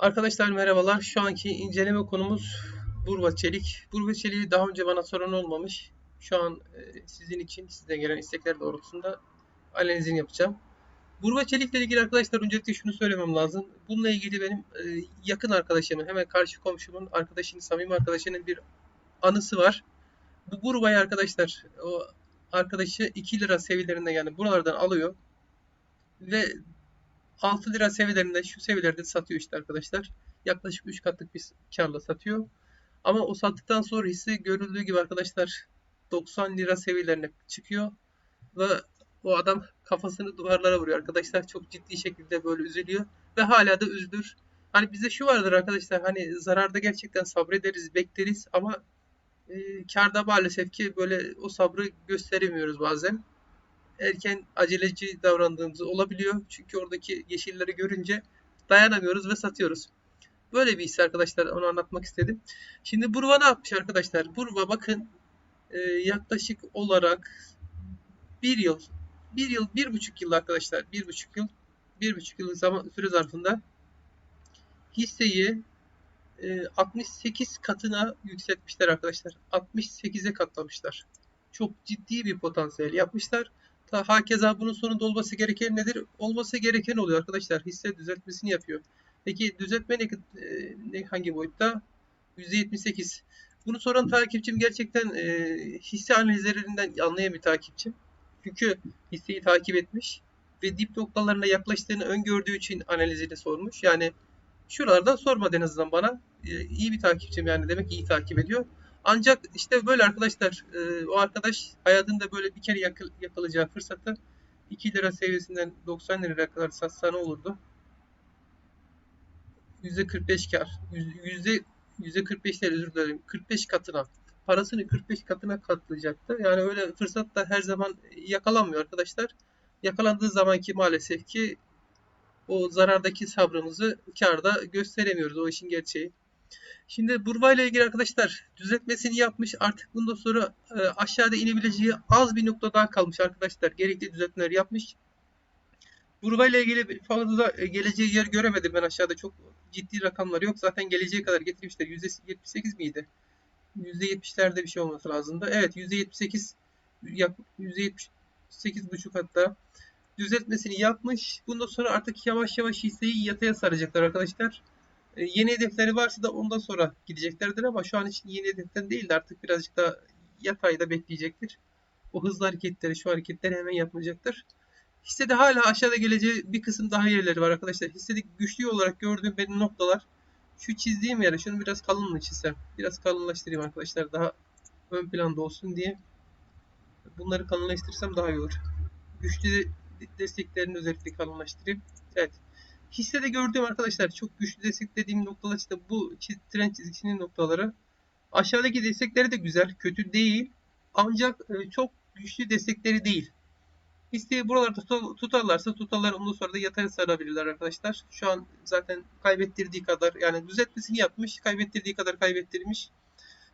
Arkadaşlar merhabalar. Şu anki inceleme konumuz Burva Çelik. Burva Çelik'i daha önce bana soran olmamış. Şu an e, sizin için, sizden gelen istekler doğrultusunda analizini yapacağım. Burva Çelik'le ilgili arkadaşlar öncelikle şunu söylemem lazım. Bununla ilgili benim e, yakın arkadaşımın, hemen karşı komşumun arkadaşının, samimi arkadaşının bir anısı var. Bu Burva'yı arkadaşlar, o arkadaşı 2 lira seviyelerinde yani buralardan alıyor. Ve 6 lira seviyelerinde şu seviyelerde satıyor işte arkadaşlar. Yaklaşık 3 katlık bir karla satıyor. Ama o sattıktan sonra hisse görüldüğü gibi arkadaşlar 90 lira seviyelerine çıkıyor. Ve o adam kafasını duvarlara vuruyor arkadaşlar. Çok ciddi şekilde böyle üzülüyor. Ve hala da üzülür. Hani bizde şu vardır arkadaşlar hani zararda gerçekten sabrederiz, bekleriz ama e, karda maalesef ki böyle o sabrı gösteremiyoruz bazen erken aceleci davrandığımız olabiliyor. Çünkü oradaki yeşilleri görünce dayanamıyoruz ve satıyoruz. Böyle bir his arkadaşlar onu anlatmak istedim. Şimdi Burva ne yapmış arkadaşlar? Burva bakın e, yaklaşık olarak bir yıl, bir yıl, bir buçuk yıl arkadaşlar, bir buçuk yıl, bir buçuk yıl zaman süre zarfında hisseyi e, 68 katına yükseltmişler arkadaşlar. 68'e katlamışlar. Çok ciddi bir potansiyel yapmışlar. Hakeza bunun sonunda olması gereken nedir? Olması gereken oluyor arkadaşlar. Hisse düzeltmesini yapıyor. Peki düzeltme ne, e, ne hangi boyutta? %78. Bunu soran takipçim gerçekten e, hisse analizlerinden anlayan bir takipçim. Çünkü hisseyi takip etmiş ve dip noktalarına yaklaştığını öngördüğü için analizini sormuş. Yani şuralardan sormadı en azından bana. E, iyi bir takipçim yani demek ki iyi takip ediyor. Ancak işte böyle arkadaşlar e, o arkadaş hayatında böyle bir kere yakal, yakalayacağı fırsatı 2 lira seviyesinden 90 liraya kadar satsa ne olurdu? %45 kar. Yüzde, %45 değil özür dilerim. 45 katına. Parasını 45 katına katlayacaktı. Yani öyle fırsat da her zaman yakalanmıyor arkadaşlar. Yakalandığı zamanki maalesef ki o zarardaki sabrımızı karda gösteremiyoruz. O işin gerçeği. Şimdi Burva ile ilgili arkadaşlar düzeltmesini yapmış. Artık bundan sonra e, aşağıda inebileceği az bir nokta daha kalmış arkadaşlar. Gerekli düzeltmeler yapmış. Burva ile ilgili fazla e, geleceği yer göremedim ben aşağıda. Çok ciddi rakamlar yok. Zaten geleceğe kadar getirmişler. %78 miydi? %70'lerde bir şey olması lazımdı. Evet %78 %78,5 hatta düzeltmesini yapmış. Bundan sonra artık yavaş yavaş hisseyi yataya saracaklar arkadaşlar. E, yeni hedefleri varsa da ondan sonra gideceklerdir ama şu an için yeni hedeften değil de artık birazcık daha yatayda bekleyecektir. O hızlı hareketleri, şu hareketleri hemen yapmayacaktır. Hissede hala aşağıda geleceği bir kısım daha yerleri var arkadaşlar. Hissede güçlü olarak gördüğüm benim noktalar şu çizdiğim yere şunu biraz kalın çizsem? Biraz kalınlaştırayım arkadaşlar daha ön planda olsun diye. Bunları kalınlaştırsam daha iyi olur. Güçlü desteklerini özellikle kalınlaştırayım. Evet. Hissede gördüğüm arkadaşlar çok güçlü desteklediğim noktalar işte bu trend çizgisinin noktaları. Aşağıdaki destekleri de güzel, kötü değil. Ancak e, çok güçlü destekleri değil. Hisseyi buralarda tutarlarsa tutarlar ondan sonra da yataya sarabilirler arkadaşlar. Şu an zaten kaybettirdiği kadar yani düzeltmesini yapmış, kaybettirdiği kadar kaybettirmiş.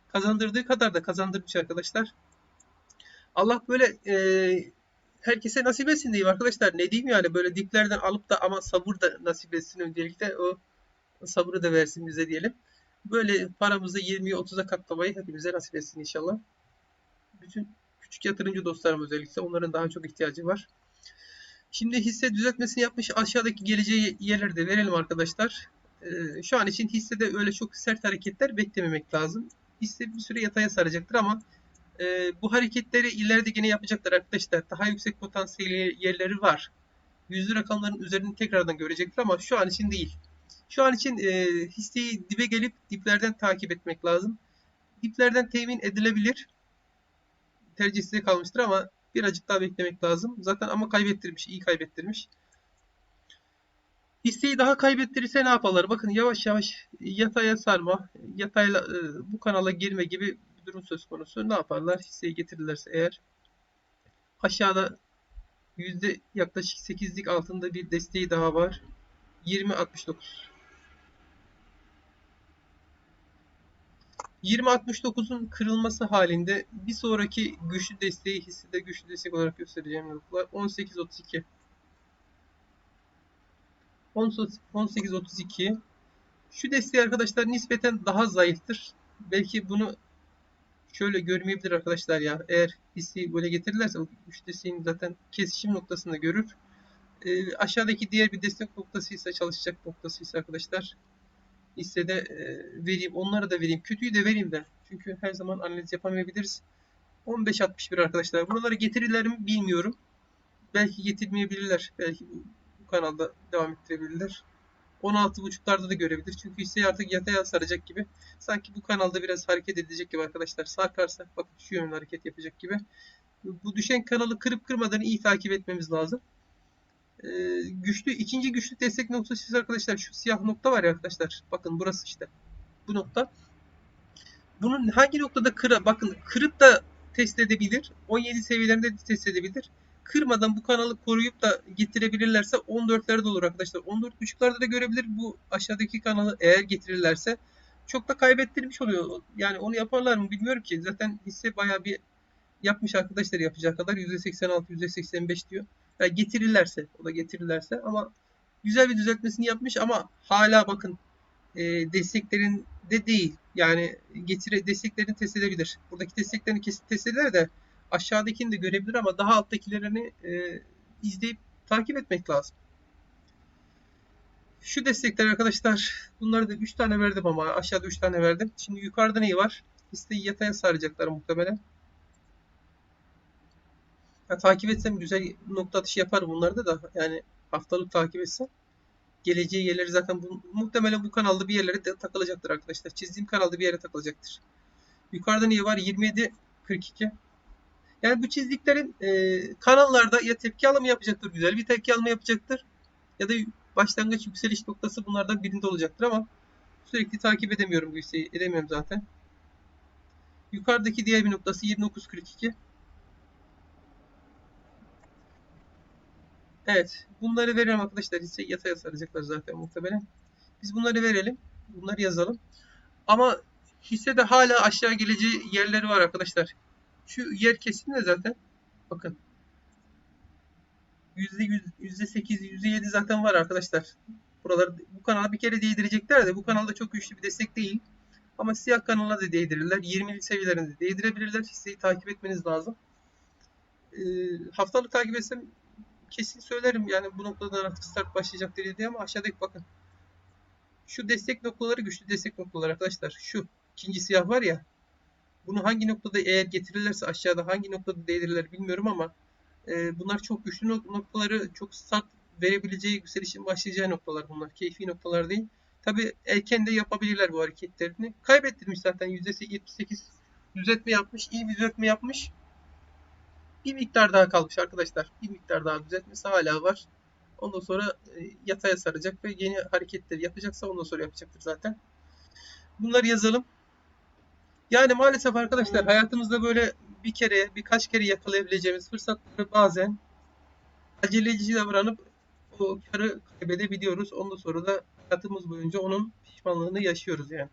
Kazandırdığı kadar da kazandırmış arkadaşlar. Allah böyle e, herkese nasip etsin diyeyim arkadaşlar. Ne diyeyim yani böyle diplerden alıp da ama sabır da nasip etsin öncelikle. O sabrı da versin bize diyelim. Böyle paramızı 20'ye 30'a katlamayı hepimize nasip etsin inşallah. Bütün küçük yatırımcı dostlarım özellikle onların daha çok ihtiyacı var. Şimdi hisse düzeltmesini yapmış aşağıdaki geleceği yerleri de verelim arkadaşlar. Ee, şu an için hissede öyle çok sert hareketler beklememek lazım. Hisse bir süre yataya saracaktır ama e, bu hareketleri ileride gene yapacaklar arkadaşlar. Daha yüksek potansiyeli yerleri var. Yüzlü rakamların üzerini tekrardan görecekler ama şu an için değil. Şu an için e, hisseyi dibe gelip diplerden takip etmek lazım. Diplerden temin edilebilir. Tercih size kalmıştır ama birazcık daha beklemek lazım. Zaten ama kaybettirmiş, iyi kaybettirmiş. Hisseyi daha kaybettirirse ne yaparlar? Bakın yavaş yavaş yataya sarma, yatayla e, bu kanala girme gibi durum söz konusu. Ne yaparlar? Hisseyi getirirlerse eğer aşağıda yüzde yaklaşık 8'lik altında bir desteği daha var. 20.69 20.69'un kırılması halinde bir sonraki güçlü desteği hissede güçlü destek olarak göstereceğim noktalar 18.32 18.32 Şu desteği arkadaşlar nispeten daha zayıftır. Belki bunu şöyle görmeyebilir arkadaşlar ya. Eğer hisseyi böyle getirirlerse desteğin zaten kesişim noktasında görür. E, aşağıdaki diğer bir destek noktası ise çalışacak noktası ise arkadaşlar hissede e, vereyim. Onları da vereyim. Kötüyü de vereyim de. Çünkü her zaman analiz yapamayabiliriz. 15.61 arkadaşlar. Buraları getirirler mi bilmiyorum. Belki getirmeyebilirler. Belki bu, bu kanalda devam ettirebilirler. 16.5'larda da görebilir. Çünkü hisse artık yataya saracak gibi. Sanki bu kanalda biraz hareket edecek gibi arkadaşlar. Sarkarsa bakın şu yönde hareket yapacak gibi. Bu düşen kanalı kırıp kırmadan iyi takip etmemiz lazım. Ee, güçlü ikinci güçlü destek noktası arkadaşlar şu siyah nokta var ya arkadaşlar. Bakın burası işte. Bu nokta. Bunun hangi noktada kıra bakın kırıp da test edebilir. 17 seviyelerinde de test edebilir. Kırmadan bu kanalı koruyup da getirebilirlerse 14'lerde olur arkadaşlar. 14.5'larda da görebilir bu aşağıdaki kanalı eğer getirirlerse. Çok da kaybettirmiş oluyor. Yani onu yaparlar mı bilmiyorum ki. Zaten hisse bayağı bir yapmış arkadaşlar yapacağı kadar. %86, %85 diyor. Yani getirirlerse, o da getirirlerse ama güzel bir düzeltmesini yapmış ama hala bakın e, desteklerin de değil. Yani getire desteklerini test edebilir. Buradaki desteklerini kesin test eder de aşağıdakini de görebilir ama daha alttakilerini e, izleyip takip etmek lazım. Şu destekler arkadaşlar bunları da 3 tane verdim ama aşağıda 3 tane verdim. Şimdi yukarıda neyi var? Listeyi yataya saracaklar muhtemelen. Ya, takip etsem güzel nokta atışı yapar bunlarda da yani haftalık takip etsem geleceği yerleri zaten bu, muhtemelen bu kanalda bir yerlere takılacaktır arkadaşlar. Çizdiğim kanalda bir yere takılacaktır. Yukarıda niye var? 27 42. Yani bu çizdiklerin e, kanallarda ya tepki alımı yapacaktır, güzel bir tepki alımı yapacaktır ya da başlangıç yükseliş noktası bunlardan birinde olacaktır ama sürekli takip edemiyorum bu hisseyi. Edemiyorum zaten. Yukarıdaki diğer bir noktası 29.42. Evet. Bunları verelim arkadaşlar. Hisse yataya saracaklar zaten muhtemelen. Biz bunları verelim. Bunları yazalım. Ama hissede hala aşağı geleceği yerleri var arkadaşlar. Şu yer kesin de zaten. Bakın. %100, %8, %7 zaten var arkadaşlar. Buralar bu kanala bir kere değdirecekler de bu kanalda çok güçlü bir destek değil. Ama siyah kanala da değdirirler. 20'lik seviyelerinde değdirebilirler. Hisseyi takip etmeniz lazım. Ee, haftalık takip etsem kesin söylerim yani bu noktadan artık start başlayacak diye ama aşağıdaki bakın. Şu destek noktaları güçlü destek noktaları arkadaşlar. Şu ikinci siyah var ya. Bunu hangi noktada eğer getirirlerse aşağıda hangi noktada değdirirler bilmiyorum ama e, bunlar çok güçlü noktaları çok start verebileceği yükselişin başlayacağı noktalar bunlar. Keyfi noktalar değil. Tabi erken de yapabilirler bu hareketlerini. Kaybettirmiş zaten %78 düzeltme yapmış. iyi bir düzeltme yapmış bir miktar daha kalmış arkadaşlar. Bir miktar daha düzeltmesi hala var. Ondan sonra e, yataya saracak ve yeni hareketleri yapacaksa ondan sonra yapacaktır zaten. Bunları yazalım. Yani maalesef arkadaşlar hayatımızda böyle bir kere, birkaç kere yakalayabileceğimiz fırsatları bazen aceleci davranıp o karı kaybedebiliyoruz. Ondan sonra da hayatımız boyunca onun pişmanlığını yaşıyoruz yani.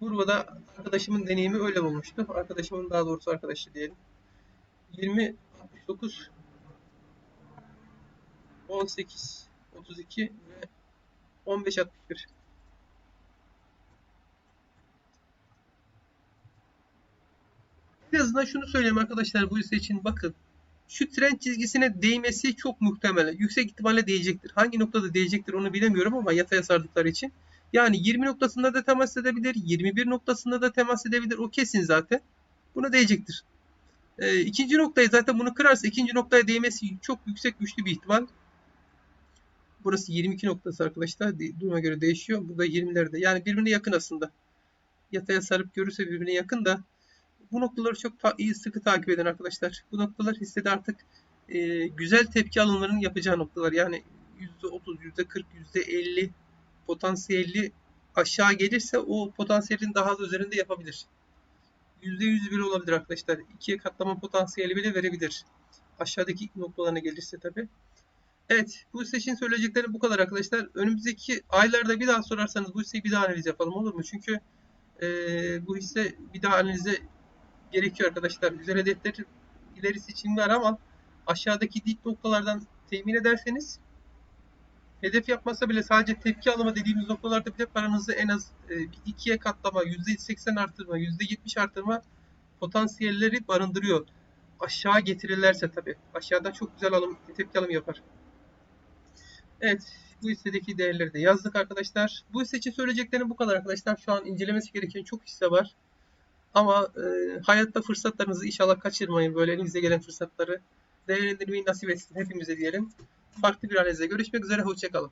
Burva'da arkadaşımın deneyimi öyle olmuştu. Arkadaşımın daha doğrusu arkadaşı diyelim. 20 69 18 32 ve 15 61 En azından şunu söyleyeyim arkadaşlar bu hisse için bakın. Şu trend çizgisine değmesi çok muhtemel. Yüksek ihtimalle değecektir. Hangi noktada değecektir onu bilemiyorum ama yataya sardıkları için. Yani 20 noktasında da temas edebilir. 21 noktasında da temas edebilir. O kesin zaten. Buna değecektir. E, ikinci noktayı zaten bunu kırarsa ikinci noktaya değmesi çok yüksek güçlü bir ihtimal. Burası 22 noktası arkadaşlar. Duruma göre değişiyor. Bu da 20'lerde. Yani birbirine yakın aslında. Yataya sarıp görürse birbirine yakın da bu noktaları çok iyi sıkı takip edin arkadaşlar. Bu noktalar hissede artık e, güzel tepki alımlarının yapacağı noktalar. Yani %30, %40, %50 potansiyeli aşağı gelirse o potansiyelin daha da üzerinde yapabilir. %100 bile olabilir arkadaşlar. İkiye katlama potansiyeli bile verebilir. Aşağıdaki noktalarına gelirse tabi. Evet bu hisse için söyleyeceklerim bu kadar arkadaşlar. Önümüzdeki aylarda bir daha sorarsanız bu hisseyi bir daha analiz yapalım olur mu? Çünkü e, bu hisse bir daha analize gerekiyor arkadaşlar. Güzel hedefler ilerisi için var ama aşağıdaki dik noktalardan temin ederseniz hedef yapmasa bile sadece tepki alımı dediğimiz noktalarda bile paranızı en az e, bir ikiye katlama, %80 artırma, %70 artırma potansiyelleri barındırıyor. Aşağı getirirlerse tabii. Aşağıda çok güzel alım, tepki alım yapar. Evet, bu hissedeki değerleri de yazdık arkadaşlar. Bu hisse için söyleyeceklerim bu kadar arkadaşlar. Şu an incelemesi gereken çok hisse var. Ama e, hayatta fırsatlarınızı inşallah kaçırmayın. Böyle elinize gelen fırsatları değerlendirmeyi nasip etsin hepimize diyelim. Farklı bir analizle görüşmek üzere. Hoşçakalın.